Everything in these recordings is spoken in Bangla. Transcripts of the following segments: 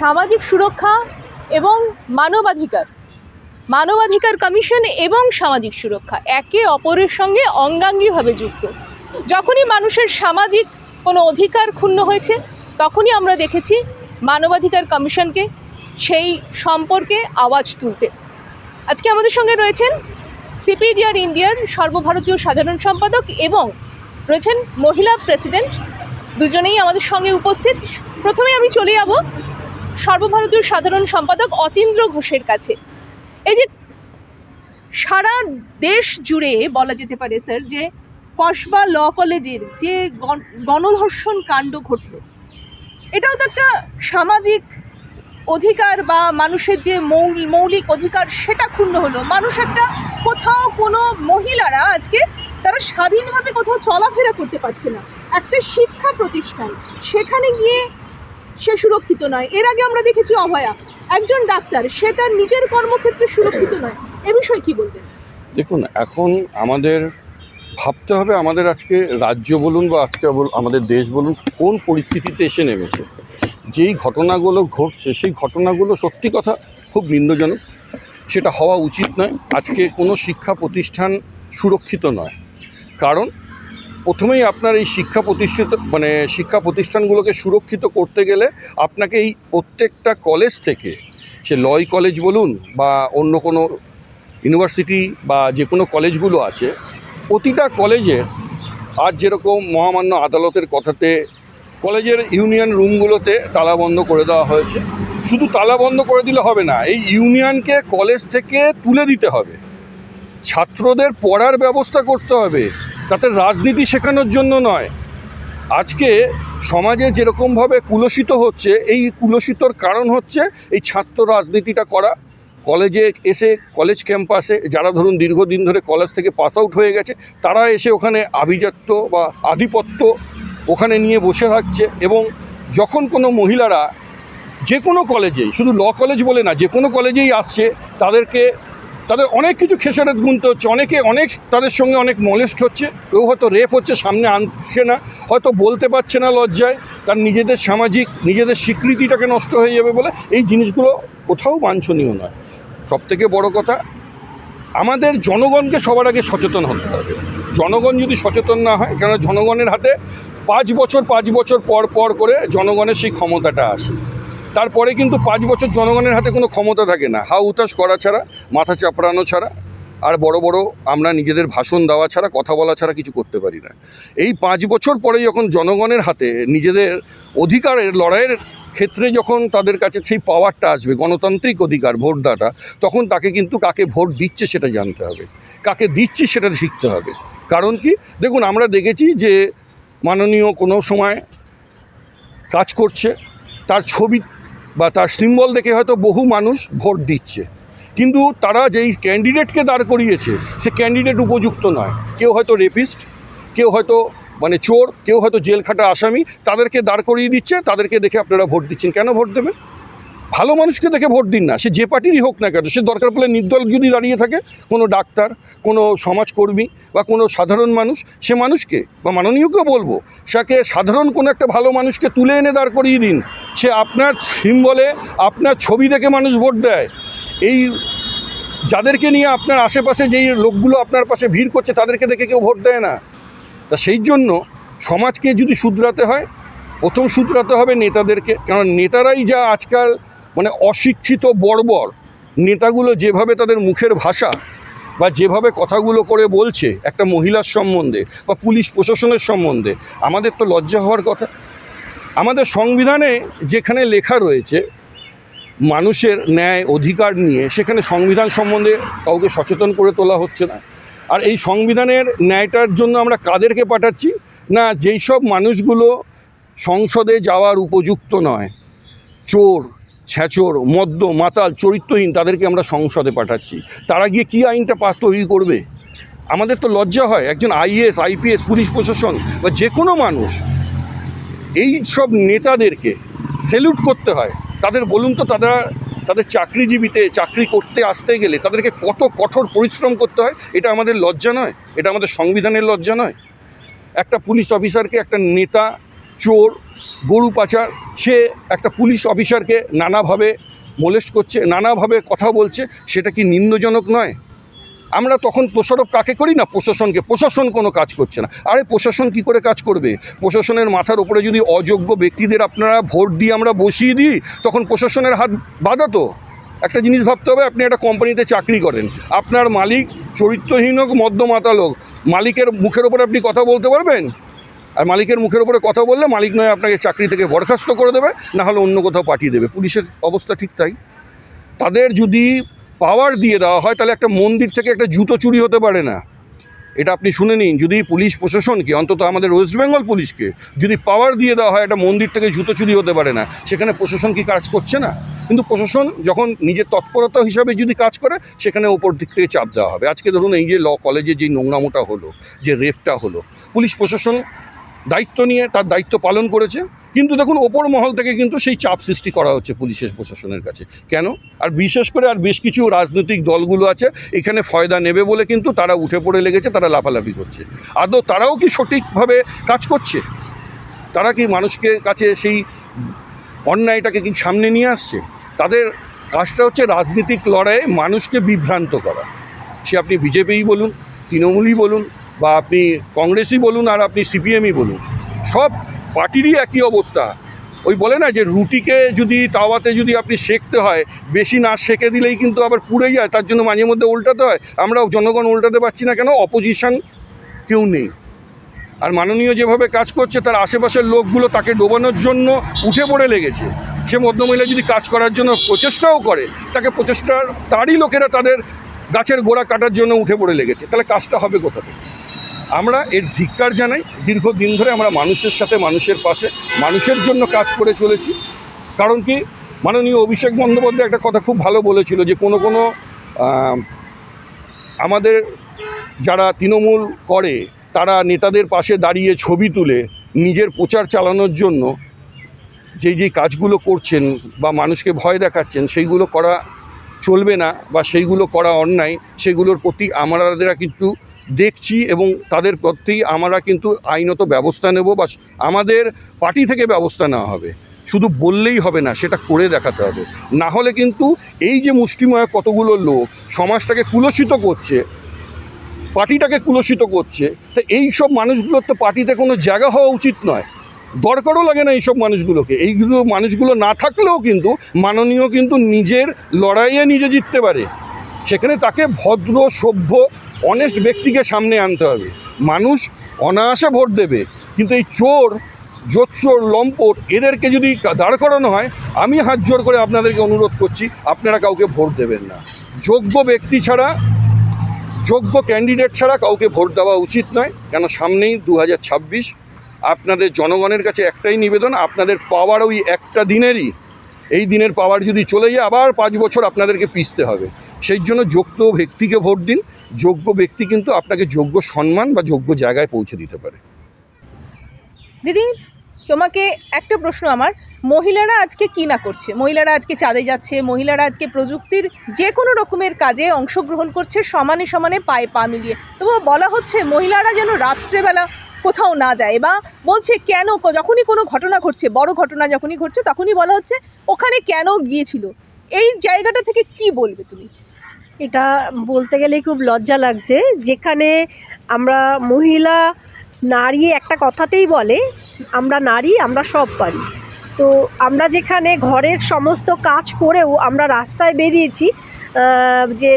সামাজিক সুরক্ষা এবং মানবাধিকার মানবাধিকার কমিশন এবং সামাজিক সুরক্ষা একে অপরের সঙ্গে অঙ্গাঙ্গিভাবে যুক্ত। যখনই মানুষের সামাজিক কোনো অধিকার ক্ষুণ্ণ হয়েছে, তখনই আমরা দেখেছি মানবাধিকার কমিশনকে সেই সম্পর্কে আওয়াজ তুলতে। আজকে আমাদের সঙ্গে রয়েছেন সিপিডিআর ইন্ডিয়ার সর্বভারতীয় সাধারণ সম্পাদক এবং রয়েছেন মহিলা প্রেসিডেন্ট। দুজনেই আমাদের সঙ্গে উপস্থিত। প্রথমে আমি চলে যাব সর্বভারতীয় সাধারণ সম্পাদক অতীন্দ্র ঘোষের কাছে। এই যে সারা দেশ জুড়ে বলা যেতে পারে, স্যার, যে কসবা ল কলেজের যে গণ- গণধর্ষণ কাণ্ড ঘটল, এটাও তো একটা সামাজিক অধিকার বা মানুষের যে মৌল- মৌলিক অধিকার সেটা ক্ষুণ্ণ হলো। মানুষ একটা কোথাও কোনো মহিলারা আজকে তারা স্বাধীনভাবে কোথাও চলাফেরা করতে পারছে না। একটা শিক্ষা প্রতিষ্ঠান, সেখানে গিয়ে সে সুরক্ষিত নয়। এর আগে আমরা দেখেছি অভয়া, একজন ডাক্তার, সে তার নিজের কর্মক্ষেত্রে সুরক্ষিত নয়। এ বিষয়ে কি বলবেন? দেখুন, এখন আমাদের ভাবতে হবে আমাদের আজকে রাজ্য বলুন বা আজকে আমাদের দেশ বলুন, কোন পরিস্থিতিতে এসে নেমেছে? যেই ঘটনাগুলো ঘটছে, সেই ঘটনাগুলো সত্যি কথা খুব নিন্দজনক। সেটা হওয়া উচিত নয়। আজকে কোনো শিক্ষা প্রতিষ্ঠান সুরক্ষিত নয়। কারণ প্রথমেই আপনার এই শিক্ষা প্রতিষ্ঠিত মানে শিক্ষা প্রতিষ্ঠানগুলোকে সুরক্ষিত করতে গেলে আপনাকে এই প্রত্যেকটা কলেজ থেকে, সে লয় কলেজ বলুন বা অন্য কোনো ইউনিভার্সিটি বা যে কোনো কলেজগুলো আছে, প্রতিটা কলেজে আজ যেরকম মহামান্য আদালতের কথাতে কলেজের ইউনিয়ন রুমগুলোতে তালা বন্ধ করে দেওয়া হয়েছে, শুধু তালা বন্ধ করে দিলে হবে না, এই ইউনিয়নকে কলেজ থেকে তুলে দিতে হবে। ছাত্রদের পড়ার ব্যবস্থা করতে হবে। তাতে রাজনীতি শেখানোর জন্য নয়। আজকে সমাজে যেরকমভাবে কুলসিত হচ্ছে, এই কুলসিতর কারণ হচ্ছে এই ছাত্র রাজনীতিটা করা। কলেজে এসে, কলেজ ক্যাম্পাসে যারা ধরুন দীর্ঘদিন ধরে কলেজ থেকে পাস আউট হয়ে গেছে, তারা এসে ওখানে আভিজাত্য বা আধিপত্য ওখানে নিয়ে বসে থাকছে এবং যখন কোনো মহিলারা যে কোনো কলেজেই, শুধু ল কলেজ বলে না, যে কোনো কলেজেই আসছে, তাদেরকে তাদের অনেক কিছু খেসারত গুনতে হচ্ছে। অনেকে অনেক তাদের সঙ্গে অনেক মলেস্ট হচ্ছে। কেউ হয়তো রেপ হচ্ছে, সামনে আনছে না। হয়তো বলতে পারছে না লজ্জায়। তার নিজেদের সামাজিক, নিজেদের স্বীকৃতিটাকে নষ্ট হয়ে যাবে বলে এই জিনিসগুলো কোথাও বাঞ্ছনীয় নয়। সবথেকে বড় কথা, আমাদের জনগণকে সবার আগে সচেতন হতে হবে। জনগণ যদি সচেতন না হয় কেন জনগণের হাতে পাঁচ বছর পাঁচ বছর পর পর করে জনগণের সেই ক্ষমতাটা আসে। তারপরে কিন্তু পাঁচ বছর জনগণের হাতে কোনো ক্ষমতা থাকে না। হা উতাস করা ছাড়া, মাথা চাপড়ানো ছাড়া, আর বড় বড় আমরা নিজেদের ভাষণ দেওয়া ছাড়া, কথা বলা ছাড়া কিছু করতে পারি না। এই পাঁচ বছর পরে যখন জনগণের হাতে নিজেদের অধিকারের লড়াইয়ের ক্ষেত্রে যখন তাদের কাছে সেই পাওয়ারটা আসবে, গণতান্ত্রিক অধিকার, ভোটদাতা, তখন তাকে কিন্তু কাকে ভোট দিচ্ছে সেটা জানতে হবে। কাকে দিচ্ছি সেটা শিখতে হবে। কারণ কি? দেখুন, আমরা দেখেছি যে মাননীয় কোনো সময় কাজ করছে, তার ছবি বা তার সিম্বল দেখে হয়তো বহু মানুষ ভোট দিচ্ছে। কিন্তু তারা যেই ক্যান্ডিডেটকে দাঁড় করিয়েছে, সে ক্যান্ডিডেট উপযুক্ত নয়। কেউ হয়তো রেপিস্ট কেউ হয়তো মানে চোর, কেউ হয়তো জেল খাটা আসামি, তাদেরকে দাঁড় করিয়ে দিচ্ছে, তাদেরকে দেখে আপনারা ভোট দিচ্ছেন। কেন ভোট দেবেন? ভালো মানুষকে দেখে ভোট দিন না। সে যে পার্টিরই হোক না কেন, সে দরকার পড়লে নির্দল যদি দাঁড়িয়ে থাকে, কোনো ডাক্তার, কোনো সমাজকর্মী বা কোনো সাধারণ মানুষ, সে মানুষকে বা মাননীয়কেও বলব সেকে সাধারণ কোনো একটা ভালো মানুষকে তুলে এনে দাঁড় করিয়ে দিন। সে আপনার সিম্বলে, আপনার ছবি দেখে মানুষ ভোট দেয়। এই যাদেরকে নিয়ে আপনার আশেপাশে যেই লোকগুলো আপনার পাশে ভিড় করছে, তাদেরকে দেখে কেউ ভোট দেয় না। তা সেই জন্য সমাজকে যদি শুধরাতে হয়, প্রথম শুধরাতে হবে নেতাদেরকে। কারণ নেতারাই যা আজকাল মানে অশিক্ষিত বর্বর নেতাগুলো যেভাবে তাদের মুখের ভাষা বা যেভাবে কথাগুলো করে বলছে, একটা মহিলার সম্বন্ধে বা পুলিশ প্রশাসনের সম্বন্ধে, আমাদের তো লজ্জা হওয়ার কথা। আমাদের সংবিধানে যেখানে লেখা রয়েছে, মানুষের ন্যায় অধিকার নিয়ে সেখানে সংবিধান সম্বন্ধে কাউকে সচেতন করে তোলা হচ্ছে না। আর এই সংবিধানের ন্যায়টার জন্য আমরা কাদেরকে পাঠাচ্ছি? না, যেই সব মানুষগুলো সংসদে যাওয়ার উপযুক্ত নয়, চোর ছ্যাচোর, মদ্য, মাতাল, চরিত্রহীন তাদেরকে আমরা সংসদে পাঠাচ্ছি। তারা গিয়ে কী আইনটা পা তৈরি করবে? আমাদের তো লজ্জা হয়, একজন আইএস আইপিএস, পুলিশ প্রশাসন বা যে কোনো মানুষ, এই সব নেতাদেরকে সেলুট করতে হয়। তাদের বলুন তো, তারা, তাদের চাকরিজীবীতে চাকরি করতে আসতে গেলে তাদেরকে কত কঠোর পরিশ্রম করতে হয়? এটা আমাদের লজ্জা নয়, এটা আমাদের সংবিধানের লজ্জা নয়। একটা পুলিশ অফিসারকে একটা নেতা চোর, গরু পাচার, সে একটা পুলিশ অফিসারকে নানাভাবে মোলেস্ট করছে, নানাভাবে কথা বলছে, সেটা কি নিম্নজনক নয়? আমরা তখন দোষারোপ কাকে করি না? প্রশাসনকে। প্রশাসন কোনো কাজ করছে না। আরে প্রশাসন কি করে কাজ করবে? প্রশাসনের মাথার উপরে যদি অযোগ্য ব্যক্তিদের আপনারা ভোট দিয়ে আমরা বসিয়ে দিই, তখন প্রশাসনের হাত বাধা তো। একটা জিনিস ভাবতে হবে, আপনি একটা কোম্পানিতে চাকরি করেন। আপনার মালিক চরিত্রহীন হোক মদ্যমাতাল হোক মালিকের মুখের ওপরে আপনি কথা বলতে পারবেন? আর মালিকের মুখের ওপরে কথা বললে মালিক নয়, আপনাকে চাকরি থেকে বরখাস্ত করে দেবে, না হলে অন্য কোথাও পাঠিয়ে দেবে। পুলিশের অবস্থা ঠিক তাই। তাদের যদি পাওয়ার দিয়ে দেওয়া হয়, তাহলে একটা মন্দির থেকে একটা জুতো চুরি হতে পারে না। এটা আপনি শুনে নিন, যদি পুলিশ প্রশাসনকে, অন্তত আমাদের ওয়েস্ট বেঙ্গল পুলিশকে, যদি পাওয়ার দিয়ে দেওয়া হয়, একটা মন্দির থেকে জুতো চুরি হতে পারে না, সেখানে প্রশাসন কি কাজ করছে না? কিন্তু প্রশাসন যখন নিজের তৎপরতা হিসাবে যদি কাজ করে, সেখানে ওপর দিক থেকে চাপ দেওয়া হবে। আজকে ধরুন এই যে ল, কলেজে যে নোংরামোটা হলো, যে রেফটা হলো, পুলিশ প্রশাসন দায়িত্ব নিয়ে, তার দায়িত্ব পালন করেছে। কিন্তু দেখুন, ওপর মহল থেকে কিন্তু সেই চাপ সৃষ্টি করা হচ্ছে পুলিশের, প্রশাসনের কাছে। কেন? আর বিশেষ করে আর বেশ কিছু রাজনৈতিক দলগুলো আছে, এখানে ফয়দা নেবে বলে কিন্তু তারা উঠে পড়ে লেগেছে, তারা লাফালাফি করছে। আদৌ তারাও কি সঠিকভাবে কাজ করছে? তারা কি মানুষকে কাছে সেই অন্যায়টাকে কি সামনে নিয়ে আসছে? তাদের কাজটা হচ্ছে রাজনীতিক লড়াইয়ে মানুষকে বিভ্রান্ত করা। সে আপনি বিজেপিই বলুন, তৃণমূলই বলুন বা আপনি কংগ্রেসই বলুন আর আপনি সিপিএমই বলুন, সব পার্টিরই একই অবস্থা। ওই বলে না যে রুটিকে যদি, তাওয়াতে যদি আপনি সেঁকতে হয়, বেশি না সেঁকে দিলেই কিন্তু আবার পুড়ে যায়, তার জন্য মাঝে মধ্যে উল্টাতে হয়। আমরা জনগণ উল্টাতে পারছি না কেন অপোজিশন কেউ নেই। আর মাননীয় যেভাবে কাজ করছে, তার আশেপাশের লোকগুলো তাকে ডোবানোর জন্য উঠে পড়ে লেগেছে। সে মধ্যমহিলা যদি কাজ করার জন্য প্রচেষ্টাও করে, তাকে প্রচেষ্টার, তারই লোকেরা তাদের গাছের গোড়া কাটার জন্য উঠে পড়ে লেগেছে। তাহলে কাজটা হবে কোথা থেকে? আমরা এর ধিক্কার জানাই। দীর্ঘদিন ধরে আমরা মানুষের সাথে, মানুষের পাশে, মানুষের জন্য কাজ করে চলেছি। কারণ কি, মাননীয় অভিষেক বন্দ্যোপাধ্যায় একটা কথা খুব ভালো বলেছিল যে, কোনো কোনো আমাদের যারা তৃণমূল করে, তারা নেতাদের পাশে দাঁড়িয়ে ছবি তুলে, নিজের প্রচার চালানোর জন্য যেই যেই কাজগুলো করছেন বা মানুষকে ভয় দেখাচ্ছেন, সেইগুলো করা চলবে না বা সেইগুলো করা অন্যায়, সেগুলোর প্রতি আমাদের কিন্তু দেখছি এবং তাদের প্রতি আমরা কিন্তু আইনত ব্যবস্থা নেব বা আমাদের পার্টি থেকে ব্যবস্থা নেওয়া হবে। শুধু বললেই হবে না, সেটা করে দেখাতে হবে। না হলে কিন্তু এই যে মুষ্টিময় কতগুলো লোক সমাজটাকে কুলসিত করছে, পার্টিটাকে কুলসিত করছে, তো এই সব মানুষগুলোর তো পার্টিতে কোনো জায়গা হওয়া উচিত নয়। দরকারও লাগে না এইসব মানুষগুলোকে। এইগুলো মানুষগুলো না থাকলেও কিন্তু মাননীয় কিন্তু নিজের লড়াইয়ে নিজে জিততে পারে। সেখানে তাকে ভদ্র, সভ্য অনেস্ট ব্যক্তিকে সামনে আনতে হবে। মানুষ অনায়াসে ভোট দেবে, কিন্তু এই চোর জোচ্চোর লম্পট, এদেরকে যদি দাঁড় করানো হয়, আমি হাত জোর করে আপনাদেরকে অনুরোধ করছি, আপনারা কাউকে ভোট দেবেন না। যোগ্য ব্যক্তি ছাড়া, যোগ্য ক্যান্ডিডেট ছাড়া কাউকে ভোট দেওয়া উচিত নয়, কেন সামনেই দু হাজার ছাব্বিশ, আপনাদের জনগণের কাছে একটাই নিবেদন, আপনাদের পাওয়ার ওই একটা দিনেরই। এই দিনের পাওয়ার যদি চলে যায়, আবার পাঁচ বছর আপনাদেরকে পিসতে হবে। সেই জন্য যোগ্য ব্যক্তিকে ভোট দিন। যোগ্য ব্যক্তি কিন্তু আপনাকে যোগ্য সম্মান বা যোগ্য জায়গায় পৌঁছে দিতে পারে। দিদি, তোমাকে একটা প্রশ্ন আমার। মহিলারা আজকে কি না করছে? মহিলারা আজকে চাঁদে যাচ্ছে, মহিলারা আজকে প্রযুক্তির যে কোনো রকমের কাজে অংশগ্রহণ করছে, সমানে সমানে পায়ে পা মিলিয়ে। তবুও বলা হচ্ছে মহিলারা যেন রাত্রেবেলা কোথাও না যায় বা বলছে কেন যখনই কোনো ঘটনা ঘটছে, বড় ঘটনা যখনই ঘটছে, তখনই বলা হচ্ছে ওখানে কেন গিয়েছিল? এই জায়গাটা থেকে কি বলবে তুমি? এটা বলতে গেলেই খুব লজ্জা লাগছে। যেখানে আমরা মহিলা, নারী একটা কথাতেই বলে, আমরা নারী, আমরা সব পারি। তো আমরা যেখানে ঘরের সমস্ত কাজ করেও আমরা রাস্তায় বেরিয়েছি যে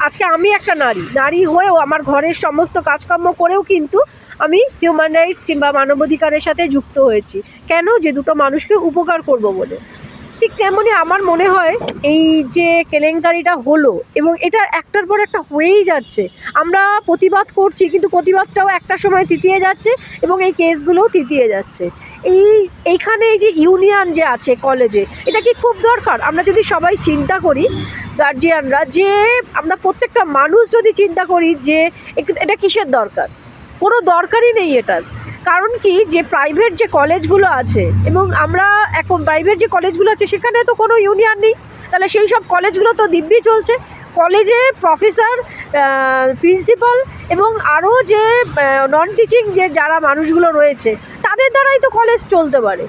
আজকে আমি একটা নারী নারী হয়েও আমার ঘরের সমস্ত কাজকর্ম করেও কিন্তু আমি হিউম্যান রাইটস কিংবা মানবাধিকারের সাথে যুক্ত হয়েছি। কেন? যে দুটো মানুষকে উপকার করব বলে। ঠিক তেমনই আমার মনে হয় এই যে কেলেঙ্কারিটা হলো এবং এটা একটার পর একটা হয়েই যাচ্ছে। আমরা প্রতিবাদ করছি কিন্তু প্রতিবাদটাও একটা সময় তিতিয়ে যাচ্ছে এবং এই কেসগুলোও তিতিয়ে যাচ্ছে। এই এইখানে এই যে ইউনিয়ন যে আছে কলেজে, এটা কি খুব দরকার? আমরা যদি সবাই চিন্তা করি, গার্জিয়ানরা, যে আমরা প্রত্যেকটা মানুষ যদি চিন্তা করি যে এটা কিসের দরকার? কোনো দরকারই নেই এটার। কারণ কি? যে প্রাইভেট যে কলেজগুলো আছে এবং আমরা এখন প্রাইভেট যে কলেজগুলো আছে সেখানে তো কোনো ইউনিয়ন নেই। তাহলে সেই সব কলেজগুলো তো দিব্যি চলছে। কলেজে প্রফেসর প্রিন্সিপাল এবং আরও যে নন টিচিং যে যারা মানুষগুলো রয়েছে, তাদের দ্বারাই তো কলেজ চলতে পারে।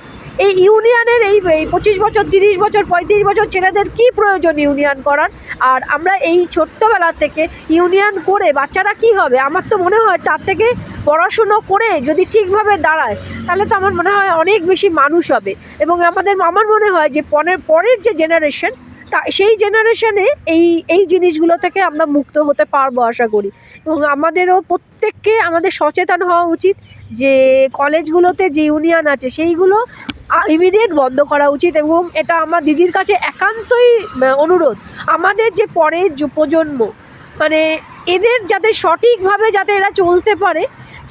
এই ইউনিয়নের এই পঁচিশ বছর, তিরিশ বছর, পঁয়ত্রিশ বছর ছেলেদের কি প্রয়োজন ইউনিয়ন করার? আর আমরা এই ছোট্টবেলা থেকে ইউনিয়ন করে বাচ্চারা কি হবে? আমার তো মনে হয় তার থেকে পড়াশুনো করে যদি ঠিকভাবে দাঁড়ায়, তাহলে তো আমার মনে হয় অনেক বেশি মানুষ হবে। এবং আমাদের, আমার মনে হয় যে পরের পরের যে জেনারেশন তা, সেই জেনারেশনে এই এই জিনিসগুলো থেকে আমরা মুক্ত হতে পারব আশা করি। এবং আমাদেরও প্রত্যেককে আমাদের সচেতন হওয়া উচিত যে কলেজগুলোতে যে ইউনিয়ন আছে, সেইগুলো ইমিডিয়েট বন্ধ করা উচিত। এবং এটা আমার দিদির কাছে একান্তই অনুরোধ। আমাদের যে পরের প্রজন্ম মানে এদের যাতে সঠিকভাবে যাতে এরা চলতে পারে,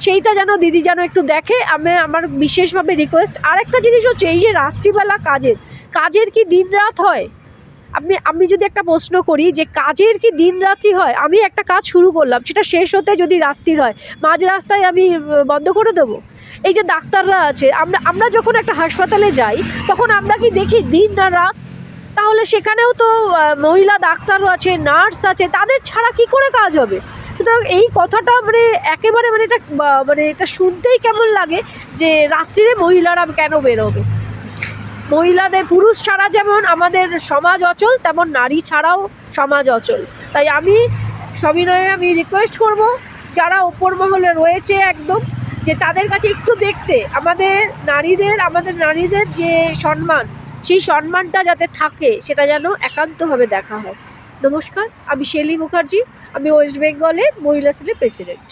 সেইটা যেন দিদি যেন একটু দেখে, আমি আমার বিশেষভাবে রিকোয়েস্ট আরেকটা জিনিস হচ্ছে, এই যে রাত্রিবেলা কাজের কাজের কি দিন রাত হয়? আপনি, আমি যদি একটা প্রশ্ন করি যে কাজের কি দিন রাত্রি হয়, আমি একটা কাজ শুরু করলাম, সেটা শেষ হতে যদি রাত্রির হয়, মাঝ রাস্তায় আমি বন্ধ করে দেবো? এই যে ডাক্তাররা আছে, আমরা আমরা যখন একটা হাসপাতালে যাই, তখন আমরা কি দেখি দিন না রাত তাহলে সেখানেও তো মহিলা ডাক্তারও আছে, নার্স আছে, তাদের ছাড়া কি করে কাজ হবে? সুতরাং এই কথাটা মানে একেবারে মানে এটা মানে এটা শুনতেই কেমন লাগে যে রাত্রিরে মহিলারা কেন বেরোবে? মহিলাদের, পুরুষ ছাড়া যেমন আমাদের সমাজ অচল, তেমন নারী ছাড়াও সমাজ অচল। তাই আমি সবিনয়ে আমি রিকোয়েস্ট করব, যারা ওপর মহলে রয়েছে একদম, যে তাদের কাছে একটু দেখতে, আমাদের নারীদের আমাদের নারীদের যে সম্মান সেই সম্মানটা যাতে থাকে, সেটা যেন একান্তভাবে দেখা হয়। নমস্কার, আমি শেলি মুখার্জি, আমি ওয়েস্ট বেঙ্গলের মহিলা সেলের প্রেসিডেন্ট